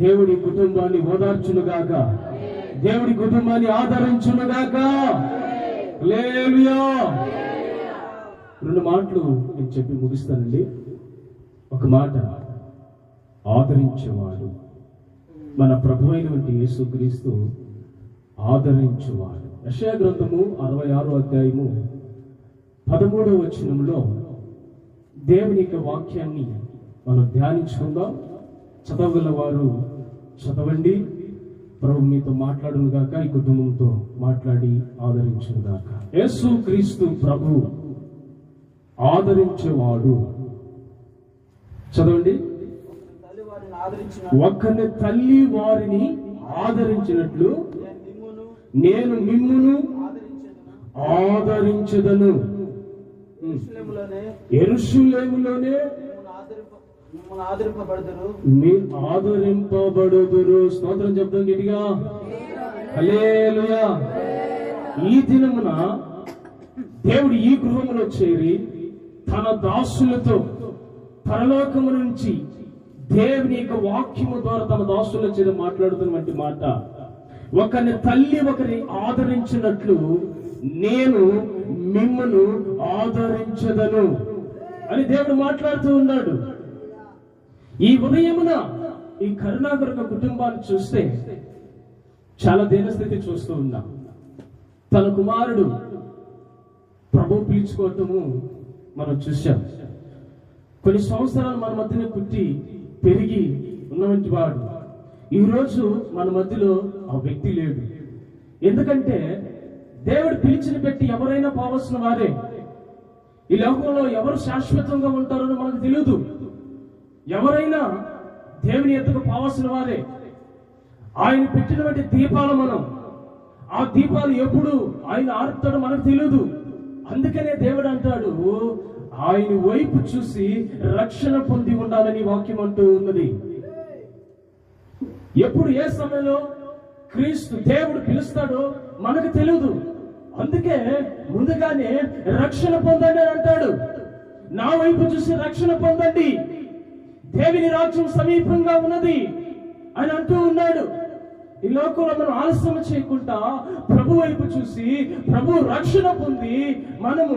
దేవుడి కుటుంబాన్ని ఓదార్చునుగాక. దేవుడి కుటుంబాన్ని ఆదరించునుగాక. లేలుయా రెండు మాటలు నేను చెప్పి ముగిస్తానండి. ఒక మాట. ఆదరించేవాడు. మన ప్రభు అయినటువంటి యేసుక్రీస్తు ఆదరించేవాడు. యశయ గ్రంథము అరవై ఆరో అధ్యాయము పదమూడవ వచనంలో దేవుని యొక్క వాక్యాన్ని మనం ధ్యానించుకుందాం. చదవగల వారు చదవండి ప్రభు మీతో మాట్లాడును గాక ఈ కుటుంబంతో మాట్లాడి ఆదరించును గాక. యేసు క్రీస్తు ప్రభు ఆదరించేవాడు. చదవండి. ఒక్కని తల్లి వారిని ఆదరించినట్లు నేను మిమ్మును ఆదరించేదను. ఎరుషులేములోనే మీరు ఆదరింపబడుదురు. స్తోత్రం చెప్తాం గట్టిగా. ఈ దినమున దేవుడు ఈ గృహంలో చేరి తన దాసులతో పరలోకము నుంచి దేవుని యొక్క వాక్యము ద్వారా తన దాసుల చేత మాట్లాడుతున్నటువంటి మాట. ఒకరిని తల్లి ఒకరిని ఆదరించినట్లు నేను మిమ్మను ఆదరించదను అని దేవుడు మాట్లాడుతూ ఉన్నాడు. ఈ ఉదయమున ఈ కరుణాకర్ కుటుంబాన్ని చూస్తే చాలా దీనస్థితి చూస్తూ ఉన్నాం. తన కుమారుడు ప్రభు పీల్చుకోవటము మనం చూశాం. కొన్ని సంవత్సరాలు మన మధ్యన పుట్టి పెరిగి ఉన్నటువంటి వాడు. ఈ రోజు మన మధ్యలో ఆ వ్యక్తి లేడు. ఎందుకంటే దేవుడు పిలిచిన పెట్టి ఎవరైనా పోవలసిన వారే. ఈ లోకంలో ఎవరు శాశ్వతంగా ఉంటారో మనకు తెలియదు ఎవరైనా దేవుని ఎత్తుకు పోవాల్సిన వారే. ఆయన పెట్టినటువంటి దీపాలు మనం ఆ దీపాలు ఎప్పుడు ఆయన ఆరుతాడో మనకు తెలియదు అందుకనే దేవుడు అంటాడు ఆయన వైపు చూసి రక్షణ పొంది ఉండాలని వాక్యం అంటూ ఉన్నది. ఎప్పుడు ఏ సమయంలో క్రీస్తు దేవుడు పిలుస్తాడో మనకు తెలియదు అందుకే ముందుగానే రక్షణ పొందండి అని అంటాడు. నా వైపు చూసి రక్షణ పొందండి. దేవుని రాజ్యం సమీపంగా ఉన్నది అని అంటూ ఉన్నాడు. ఈ లోకంలో మనం ఆలస్యం చేయకుండా ప్రభు వైపు చూసి ప్రభు రక్షణ పొంది మనము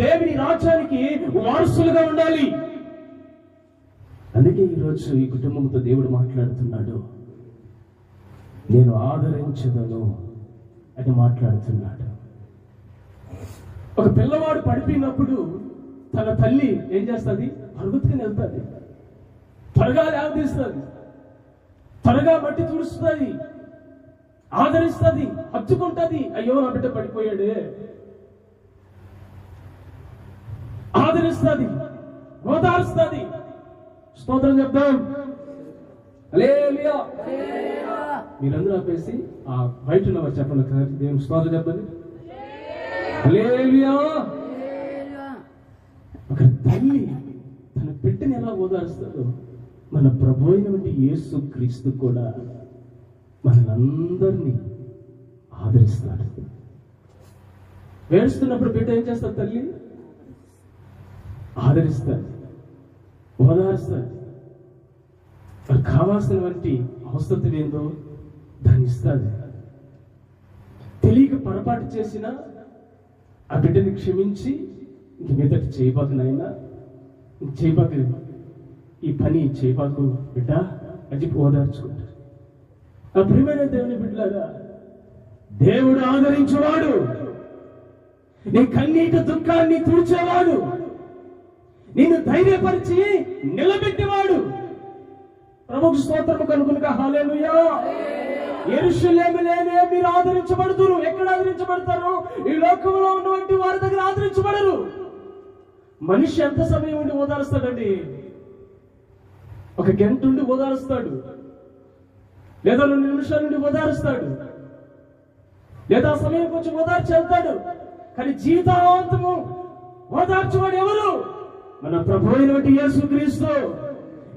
దేవుని రాజ్యానికి వారసులుగా ఉండాలి. అందుకే ఈరోజు ఈ కుటుంబంతో దేవుడు మాట్లాడుతున్నాడు. నేను ఆదరించదను అని మాట్లాడుతున్నాడు. ఒక పిల్లవాడు పడిపోయినప్పుడు తన తల్లి ఏం చేస్తుంది? అరుగుతుకుని వెళ్తుంది. త్వరగా లేవదీస్తుంది త్వరగా మట్టి తుడుస్తుంది. ఆదరిస్తుంది. హత్తుకుంటుంది. అయ్యో నా బిడ్డ పడిపోయాడే. ఆదరిస్తుంది. ఓదారుస్తుంది. స్తోత్రం చెప్దాం. మీరందరూ ఆపేసి ఆ బయట ఉన్నవారు చెప్పండి ఒకసారి. దేవుని స్తోత్రం చెప్పండి. ఒక తల్లి తన బిడ్డని ఎలా ఓదారుస్తాడో మన ప్రభు అయినటువంటి యేసు క్రీస్తు కూడా మనందరినీ ఆదరిస్తాడు. వేడుస్తున్నప్పుడు బిడ్డ ఏం చేస్తారు తల్లి? ఆదరిస్తారు ఓదారుస్తారు మరి కావాల్సిన వంటి అవసరం ఏందో దాన్ని ఇస్తుంది తెలియక పొరపాటు చేసిన ఆ బిడ్డని క్షమించి ఇంక మీదటి చేయబాకు నాయనా ఈ పని చేయబాకు బిడ్డ అని చెప్పి ఓదార్చుకుంటారు. ఆ ప్రియమైన దేవుని బిడ్డలారా దేవుడు ఆదరించేవాడు నీ కన్నీటి దుఃఖాన్ని తుడిచేవాడు నిన్ను ధైర్యపరిచి నిలబెట్టేవాడు. ప్రభుకు స్తోత్రము కనుక హాలేలుయా ఎరుషులేములేనే మీరు ఆదరించబడుతురు. ఎక్కడ ఆదరించబడతారు? ఈ లోకంలో ఉన్నటువంటి వారి దగ్గర ఆదరించబడరు. మనిషి ఎంత సమయం ఉండి ఓదారుస్తాడండి? ఒక గంట నుండి ఓదారుస్తాడు. లేదా రెండు నిమిషాల నుండి ఓదారుస్తాడు. లేదా ఆ సమయం కొంచెం ఓదార్చి వెళ్తాడు. కానీ జీవితాంతము ఓదార్చువాడు ఎవరు? మన ప్రభు అయినటువంటి యేసు క్రీస్తు.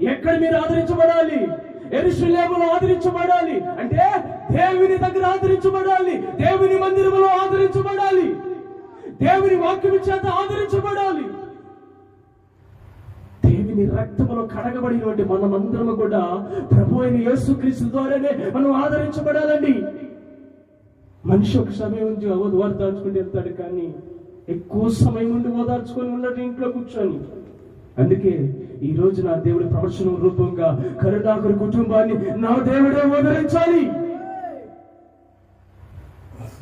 ఎక్కడ మీరు ఆదరించబడాలి? ఎరుషులేములో ఆదరించబడాలి? అంటే దేవుని దగ్గర ఆదరించబడాలి. దేవుని మందిరములో ఆదరించబడాలి. దేవుని వాక్యం చేత ఆదరించబడాలి. రక్తములో కడగబడినటువంటి మనమందరము కూడా ప్రభు అయిన యేసుక్రీస్తు ద్వారానే మనం ఆదరించబడాలండి. మనిషి ఒక సమయం నుంచి ఓదార్చుకుంటూ వెళ్తాడు కానీ ఎక్కువ సమయం ఉండి ఓదార్చుకొని ఉన్నట్టు ఇంట్లో కూర్చొని. అందుకే ఈ రోజు నా దేవుడి ప్రవచనం రూపంగా కరుణాకర్ కుటుంబాన్ని నా దేవుడే ఓదరించాలి.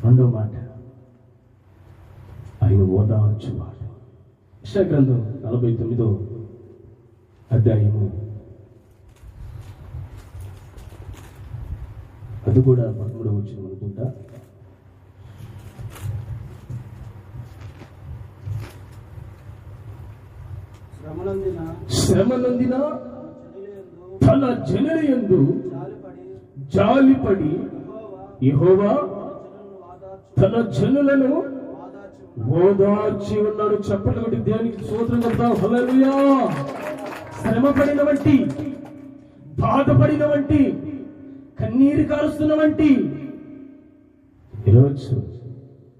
రెండో మాట. ఆయన ఓదార్చువాడు. యెషయా గ్రంథం నలభై తొమ్మిదో అధ్యాయము. అది కూడా పదమూడవ వచ్చిన అనుకుంటా. శ్రమనందిన తన జనరి ఎందు జాలిపడి యెహోవా తన జనులను ఓదార్చి ఉన్నాడు. చెప్పలు కొట్టి దేవునికి సూత్రం చెప్తాం. హల్లెలూయా. శ్రమ పడిన వంటి బాధపడిన వంటి కన్నీరు కారుస్తున్న వంటి ఈరోజు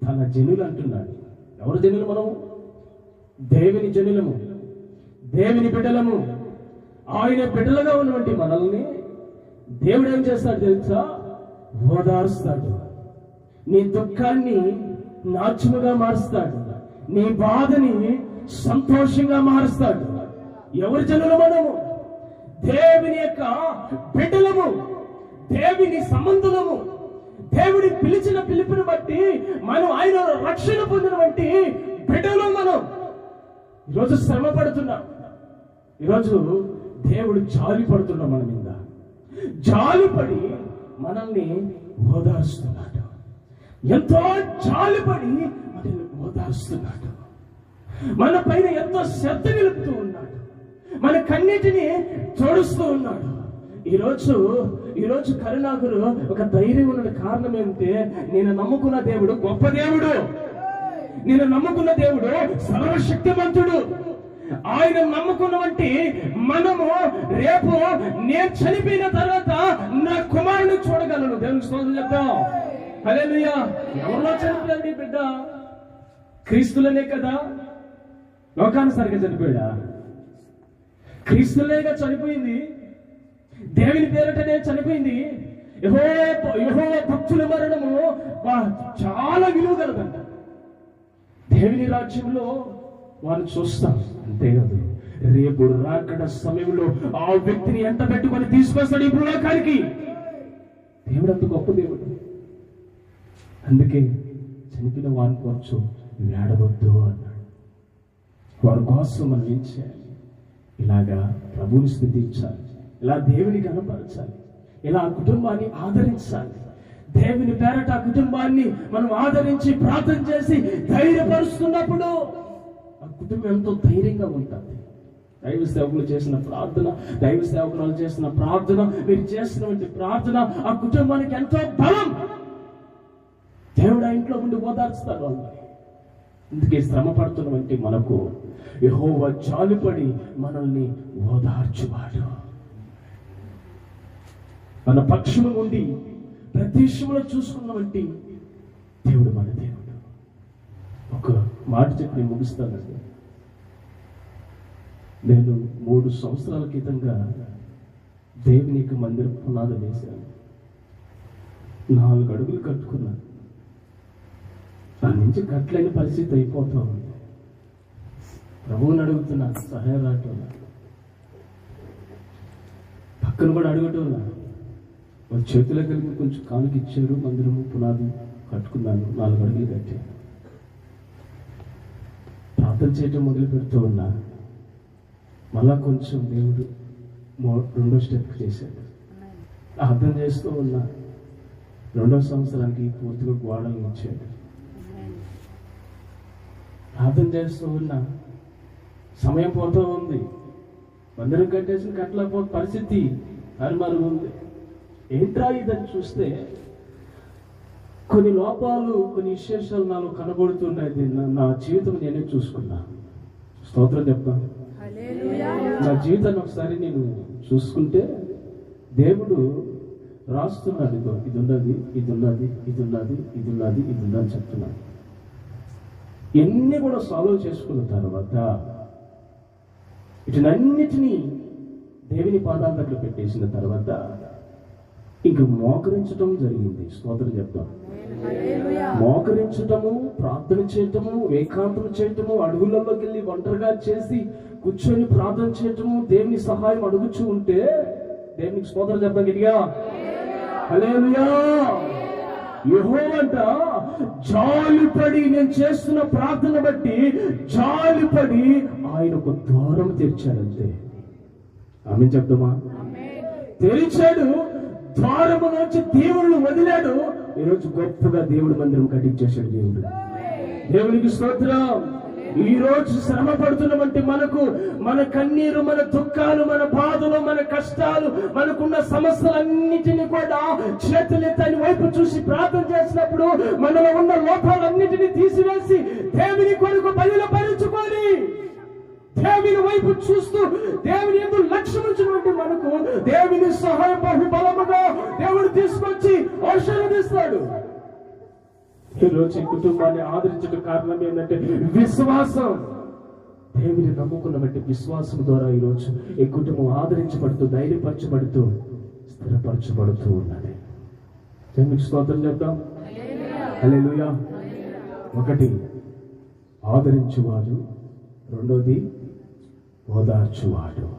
తన జనులు అంటున్నాడు. ఎవరు జనులు మనం దేవుని జనులము. దేవుని బిడ్డలము. ఆయన బిడ్డలుగా ఉన్నటువంటి మనల్ని దేవుడు ఏం చేస్తాడు తెలుసా? ఓదారుస్తాడు. నీ దుఃఖాన్ని నాచుముగా మారుస్తాడు. నీ బాధని సంతోషంగా మారుస్తాడు. ఎవరి జనులు మనము దేవుని యొక్క బిడ్డలము దేవుని సంబంధులము దేవుడి పిలిచిన పిలుపుని బట్టి మనం ఆయన రక్షణ పొందిన బిడ్డలు మనం. ఈరోజు శ్రమ పడుతున్నాం ఈరోజు దేవుడు జాలి పడుతున్నాం మన మీద. జాలిపడి మనల్ని ఓదారుస్తున్నాడు. ఎంతో జాలిపడి మనల్ని ఓదారుస్తున్నాడు. మన పైన ఎంతో శ్రద్ధ నిలుపుతూ ఉన్నాడు. మన కన్నిటిని చూడుస్తూ ఉన్నాడు. ఈరోజు ఈరోజు కరుణాకులు ఒక ధైర్యం ఉన్న కారణం ఏంటంటే నేను నమ్ముకున్న దేవుడు గొప్ప దేవుడు. నేను నమ్ముకున్న దేవుడు సర్వశక్తివంతుడు ఆయన నమ్ముకున్నవంటి మనము రేపు నేను చనిపోయిన తర్వాత నా కుమారుని చూడగలను. దేవుని స్తోత్రం చెప్తాం. హల్లెలూయా. ఎవరిలో చనిపోయాడు బిడ్డ? క్రీస్తులనే కదా? లోకానుసారిగా చనిపోయాడా? క్రీస్తులేగా చనిపోయింది. దేవుని పేరటనే చనిపోయింది. యహో యహో భక్తుల మరణము వా- చాలా విలువ కలదంట దేవుని రాజ్యంలో వాళ్ళు చూస్తారు. అంతేకాదు రేపు రాకడ సమయంలో ఆ వ్యక్తిని ఎంత పెట్టుకొని తీసుకొస్తాడు ఈ లోకానికి దేవుడు అంత గొప్ప దేవుడు. అందుకే చనిపోయిన వారి కోసం వేడవద్దు అన్నాడు. వారి కోసం మనం ఏం చేయాలి? ఇలాగా ప్రభుని స్థుతించాలి. ఇలా దేవుని కనపరచాలి. ఇలా ఆ కుటుంబాన్ని ఆదరించాలి. దేవుని పేరట ఆ కుటుంబాన్ని మనం ఆదరించి ప్రార్థన చేసి ధైర్యపరుస్తున్నప్పుడు ఆ కుటుంబం ఎంతో ధైర్యంగా ఉంటుంది. దైవ సేవకులు చేసిన ప్రార్థన దైవ సేవకులు చేసిన ప్రార్థన మీరు చేసినటువంటి ప్రార్థన ఆ కుటుంబానికి ఎంతో బలం. దేవుడు ఆ ఇంట్లో ఉండి ఓదార్చుతారు వాళ్ళని అందుకే శ్రమ పడుతున్నటువంటి మనకు యహోవ జాలిపడి మనల్ని ఓదార్చువాడు. మన పక్షము నుండి ప్రదేశంలో చూసుకున్నటువంటి దేవుడు మన దేవుడు. ఒక మాట చెప్పి నేను ముగిస్తానండి. నేను మూడు సంవత్సరాల క్రితంగా దేవుని యొక్క మందిరం పునాది వేశాను. నాలుగు అడుగులు కట్టుకున్నాను. దాని నుంచి కట్టలేని పరిస్థితి అయిపోతా ఉంది. ప్రభువుని అడుగుతున్నా సహాయం రావటం పక్కన కూడా అడగటం వాళ్ళ చేతిలో కలిగి కొంచెం కానుకి ఇచ్చారు మందిరము పునాది కట్టుకున్నాను నాలుగు అడుగులు కట్టాను. ప్రార్థన చేయటం మొదలు పెడుతూ ఉన్నా మళ్ళా కొంచెం దేవుడు మో- రెండో స్టెప్ చేశాడు. అర్థం చేస్తూ ఉన్నా రెండో సంవత్సరానికి పూర్తిగా గోడలు ఇచ్చాడు. ప్రార్థన చేస్తూ ఉన్నా. సమయం పోతూ ఉంది. మందిరం కట్టేసిన కట్టలేకపో పరిస్థితి ఉంది ఏంట్రా ఇదని చూస్తే కొన్ని లోపాలు కొన్ని విశేషాలు నాలో కనబడుతున్నాయి. నా జీవితం నేనే చూసుకున్నా. స్తోత్రం చెప్తాను. నా జీవితాన్ని ఒకసారి నేను చూసుకుంటే దేవుడు రాస్తున్నాడు. ఇదో ఇది ఉన్నది ఇది ఉన్నది ఇది ఉన్నది ఇది ఉన్నది ఇది ఉన్నది చెప్తున్నాడు. ఎన్ని కూడా సాల్వ్ చేసుకున్న తర్వాత వీటినన్నిటినీ దేవుని పాదాల దగ్గర పెట్టేసిన తర్వాత ఇంక మోకరించటం జరిగింది. స్తోత్రం చెప్తాం. మోకరించటము ప్రార్థన చేయటము ఏకాంతం చేయటము అడుగులలోకి వెళ్ళి ఒంటరిగా చేసి కూర్చొని ప్రార్థన చేయటము దేవుని సహాయం అడుగుచూ ఉంటే దేవునికి స్తోత్రం చెప్పండి గట్టిగా. హల్లెలూయా. యెహోవంట జాలిపడి నేను చేస్తున్న ప్రార్థన బట్టి జాలిపడి ఆయన ఒక ద్వారం తెరిచాడంతే. ఆమె చెప్తామా తెరిచాడు ద్వారము నుంచి దేవుళ్ళు వదిలాడు. ఈరోజు గొప్పగా దేవుడి మందిరం కట్టించేశాడు దేవుడు. దేవునికి స్తోత్రం. ఈ రోజు శ్రమ పడుతున్నటువంటి మనకు మన కన్నీరు మన దుఃఖాలు మన బాధలు మన కష్టాలు మనకున్న సమస్యలన్నిటినీ కూడా చేతులెత్తని వైపు చూసి ప్రార్థన చేసినప్పుడు మనలో ఉన్న లోపాలన్నిటినీ తీసివేసి దేవుని కొరకు బయలుపరుచుకొని దేవుని వైపు చూస్తూ దేవుని ఎందు లక్ష్మించినటువంటి మనకు దేవుని సహాయ బహుబలముగా దేవుడు తీసుకొచ్చి ఆశీర్వదిస్తాడు. ఈరోజు ఈ కుటుంబాన్ని ఆదరించడం కారణం ఏంటంటే విశ్వాసం. దేవుని నమ్ముకున్న బట్టి విశ్వాసం ద్వారా ఈరోజు ఈ కుటుంబం ఆదరించబడుతూ ధైర్యపరచబడుతూ స్థిరపరచబడుతూ ఉన్నది. దేవునికి స్తోత్రం చెప్తాం హల్లెలూయా. ఒకటి ఆదరించువాడు. రెండోది ఓదార్చువాడు.